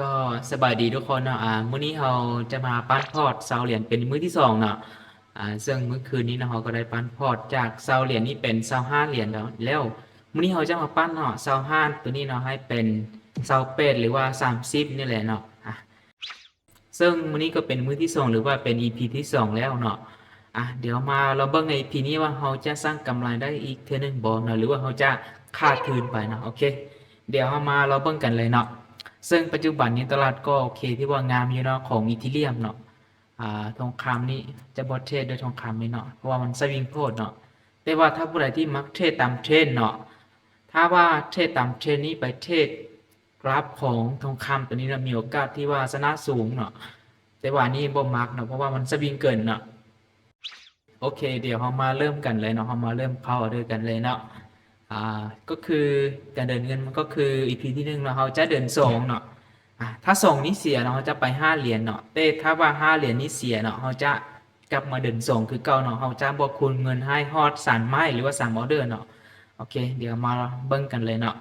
ก็สบายดีทุกคนเนาะอ่ามื้อนี้เราจะมาปั้นพอร์ตเซาเหรียญเป็นมื้อที่สองเนาะอ่าซึ่งเมื้อคืนนี้เนาะเราก็ได้ปั้นพอร์ตจากเซาเหรียญนี่เป็นเซาห้าเหรียญแล้วแล้วมื้อนี้เราจะมาปั้นเนาะเซาห้าตัวนี้เนาะให้เป็นเซาเป็ดหรือว่าสามสิบนี่แหละเนาะอะซึ่งมื้อนี้ก็เป็นมื้อที่สองหรือว่าเป็น EP ที่สองแล้วเนาะอะเดี๋ยวมาเราเบิ่งใน EP นี้ว่าเราจะสร้างกำไรได้อีกเท่านึงบ่เนาะหรือว่าเราจะขาดทุนไปเนาะโอเค เดี๋ยวเรามาเราเบิ่งกันเลยเนาะ ซึ่งปัจจุบันนี้ตลาดก็โอเคที่ว่างามอยู่เนาะของอีทิเลียมเนาะอ่าทองคำนี่จะบอเทรดด้วยทองคำนี่เนาะเพราะว่ามันสวิงโพดเนาะแต่ว่าถ้าผู้ใดที่มักเทรดตามเทรนด์เนาะถ้าว่าเทรดตามเทรนด์นี้ไปเทรดกราฟของทองคำตัวนี้นะมีโอกาสที่ว่าชนะสูงเนาะแต่ว่านี่บ่มักเนาะเพราะว่ามันสวิงเกินเนาะโอเค เดี๋ยวเรามาเริ่มกันเลยเนาะเรามาเริ่มเข้าด้วยกันเลยเนาะ อ่าก็คือการเดินเงินมันก็คือ EP ที่หนึ่งเนาะเราจะเดินสองเนาะอะถ้าส่งนี้เสียเนาะเราจะไปห้าเหรียญเนาะแต่ถ้าว่าห้าเหรียญนี้เสียเนาะเราจะกลับมาเดินส่งคือเก่าเนาะเราจะบวกคูณเงินให้ฮอดสามไม้หรือว่าสามออเดอร์เนาะโอเค เดี๋ยวมาเบิ่งกันเลยเนาะ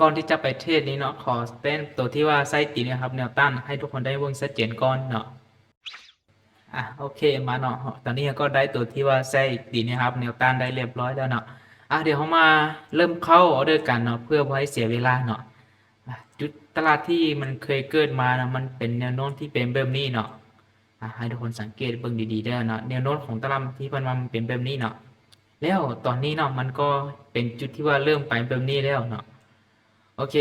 ก่อนที่จะไปเทศนี้เนาะขอเต้นตัวที่ว่าไส้ตีนะครับแนวต้านให้ทุกคนได้เบิ่งชัดเจนก่อนเนาะอะโอเคมาเนาะตอนนี้ก็ได้ตัวที่ว่าไส้ตีนะครับแนวต้านได้เรียบร้อยแล้วเนาะ อะเดี๋ยวเรามาเริ่มเข้าออเดอร์กันเนาะเพื่อบ่ให้เสียเวลาเนาะจุดตลาดที่มันเคยเกิดมานะมันเป็นแนวโน้มที่เป็นแบบนี้เนาะอะให้ทุกคนสังเกตเบิ่งดีๆได้อเนาะแนวโน้มของตลาดที่มันมันเป็นแบบนี้เนาะแล้วตอนนี้เนาะมันก็เป็นจุดที่ว่าเริ่มไปแบบนี้แล้วเนาะโอเค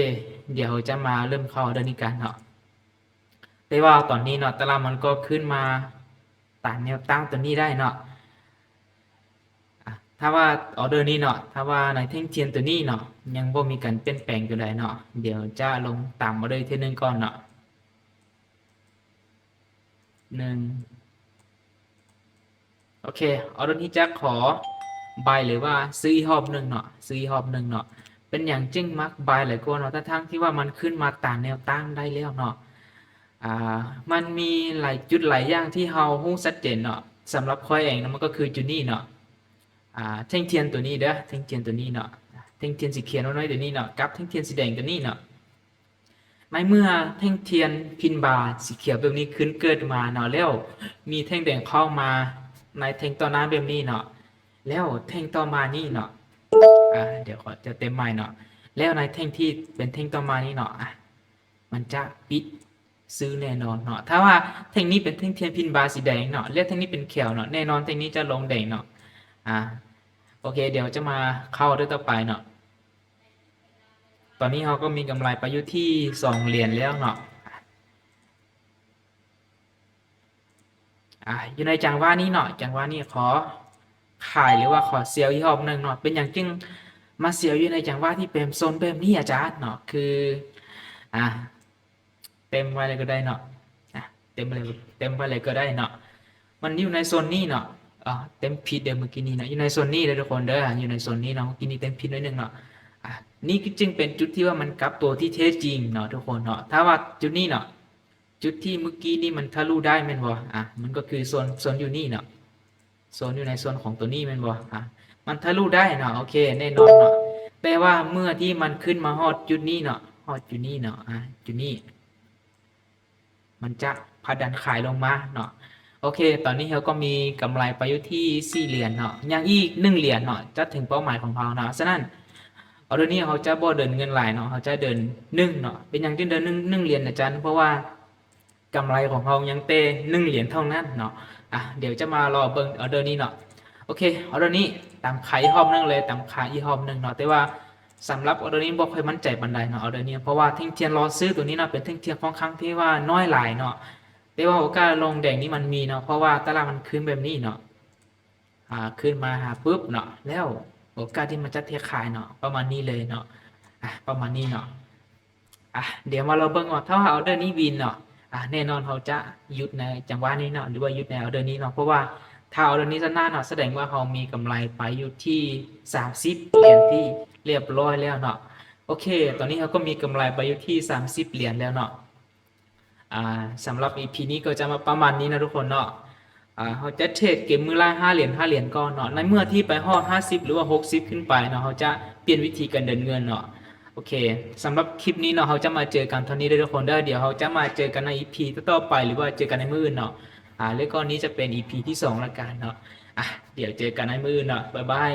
เดี๋ยวจะมาเริ่มเข้าเดือนนี้กันเนาะแต่ว่าตอนนี้เนาะตลาดมันก็ขึ้นมาต้านแนวตั้งตัวนี้ได้เนาะ ถ้าว่าออเดอร์นี้เนาะถ้าว่าในแท่งเทียนตัวนี้เนาะยังบ่มีการเปลี่ยนแปลงอยู่ใดเนาะเดี๋ยวจะลงตามมาเลยทีหนึ่งก่อนเนาะหนึ่งโอเคเอาตรงนี้จะขอบายหรือว่าซื้ออีกรอบหนึ่งเนาะซื้ออีกรอบหนึ่งเนาะเป็นอย่างจึงมักบายหลายกว่าเนาะทั้งที่ว่ามันขึ้นมาต่ามแนวตั้งได้แล้วเนาะอ่ามันมีหลายจุดหลายอย่างที่เฮาฮู้ชัดเจนเนาะสำหรับข้อยเองนะมันก็คือจุดนี้เนาะ อ่าแท่งเทียนตัวนี้เด้อแท่งเทียนตัวนี้เนาะแท่งเทียนสีเขียวน้อยตัวนี้เนาะกับแท่งเทียนสีแดงตัวนี้เนาะในเมื่อแท่งเทียนพินบาสีเขียวแบบนี้ขึ้นเกิดมาเนาะแล้วมีแท่งแดงเข้ามาในแท่งต่อหน้าแบบนี้เนาะแล้วแท่งต่อมานี่เนาะอ่าเดี๋ยวขอจะเต็มใหม่เนาะแล้วในแท่งที่เป็นแท่งต่อมานี่เนาะอะมันจะปิดซื้อแน่นอนเนาะถ้าว่าแท่งนี้เป็นแท่งเทียนพินบาสีแดงเนาะแล้วแท่งนี้เป็นเขียวเนาะแน่นอนแท่งนี้จะลงแดงเนาะ อ่าโอเค เดี๋ยวจะมาเข้าด้วยต่อไปเนาะตอนนี้เราก็มีกำไรไปอยู่ที่สองเหรียญแล้วเนาะอะอยู่ในจังหวะนี้เนาะจังหวะนี้ขอขายหรือว่าขอเซลล์อีกรอบหนึ่งเนาะเป็นอย่างจึงมาเซลล์อยู่ในจังหวะที่เป็นโซนแบบนี้อาจารย์เนาะคืออะเต็มไว้เลยก็ได้เนาะอะเต็มเลยเต็มไว้เลยก็ได้เนาะมันอยู่ในโซนนี้เนาะ อ่าเต็มพิษเดิมเมื่อกี้นี้เนาะอยู่ในโซนนี้เลยทุกคนเด้ออยู่ในโซนนี้เนาะเมื่อกี้นี้เต็มพิษนิดนึงเนาะอะนี่จึงเป็นจุดที่ว่ามันกลับตัวที่แท้จริงเนาะทุกคนเนาะถ้าว่าจุดนี้เนาะจุดที่เมื่อกี้นี้มันทะลุได้แม่นบ่อะมันก็คือโซนโซนอยู่นี่เนาะโซนอยู่ในโซนของตัวนี้แม่นบ่อะมันทะลุได้เนาะโอเคแน่นอนเนาะแต่ว่าเมื่อที่มันขึ้นมาฮอดจุดนี้เนาะฮอดจุดนี้เนาะอะจุดนี้ มันจะพาดันขายลงมาเนาะ โอเค ตอนนี้เราก็มีกำไรไปอยู่ที่ 4 เหรียญเนาะยังอีก 1 เหรียญเนาะจะถึงเป้าหมายของเราเนาะฉะนั้นเอาเดี๋ยวนี้เขาจะบ่เดินเงินหลายเนาะเขาจะเดิน1เนาะเป็นอย่างที่เดิน1 1เหรียญนะจันเพราะว่ากำไรของเรายังเต้1เหรียญเท่านั้นเนาะอะเดี๋ยวจะมารอเบิ่งออเดอร์นี้เนาะโอเคเออเดอร์นี้ตามขายอีกรอบหนึงเลยตามขายอีกรอบหนึงเนาะแต่ว่าสำหรับออเดอร์นี้บ่ค่อยมั่นใจปานใดเนาะออเดอร์นี้เพราะว่าเท่งเทียนรอซื้อตัวนี้เนาะเป็นเท่งเทียนค่อนข้างที่ว่าน้อยหลายเนาะ แต่ว่าโอกาสลงแดงนี่มันมีเนาะเพราะว่าตลาดมันขึ้นแบบนี้เนาะอ่าขึ้นมาหาปุ๊บเนาะแล้วโอกาสที่มันจะเทขายเนาะประมาณนี้เลยเนาะอะประมาณนี้เนาะอะเดี๋ยวมาเราเบิ่งว่าถ้าว่าออเดอร์นี้วินเนาะอะแน่นอนเขาจะหยุดในจังหวะนี้เนาะหรือว่าหยุดในเออเดอร์นี้เนาะเพราะว่าถ้าออเดอร์นี้ชนะเนาะแสดงว่าเขามีกำไรไปอยู่ที่30เหรียญที่เรียบร้อยแล้วเนาะโอเค ตอนนี้เขาก็มีกำไรไปอยู่ที่30เหรียญแล้วเนาะ สำหรับ EP นี้ก็จะมาประมาณนี้นะทุกคนเนาะเขาจะเทรดเกมมือละห้าเหรียญห้าเหรียญก่อนเนาะในเมื่อที่ไปฮอดห้าสิบหรือว่าหกสิบขึ้นไปเนาะเขาจะเปลี่ยนวิธีการเดินเงินเนาะโอเคสำหรับคลิปนี้เนาะเราจะมาเจอกันเท่านี้ด้อทุกคนเด้อเดี๋ยวเราจะมาเจอกันใน EP ต่อไปหรือว่าเจอกันในมืออื่นเนาะอ่าแล้วก็นี้จะเป็น EP ที่สองละกันเนาะอะเดี๋ยวเจอกันในมืออื่นเนาะบ๊ายบาย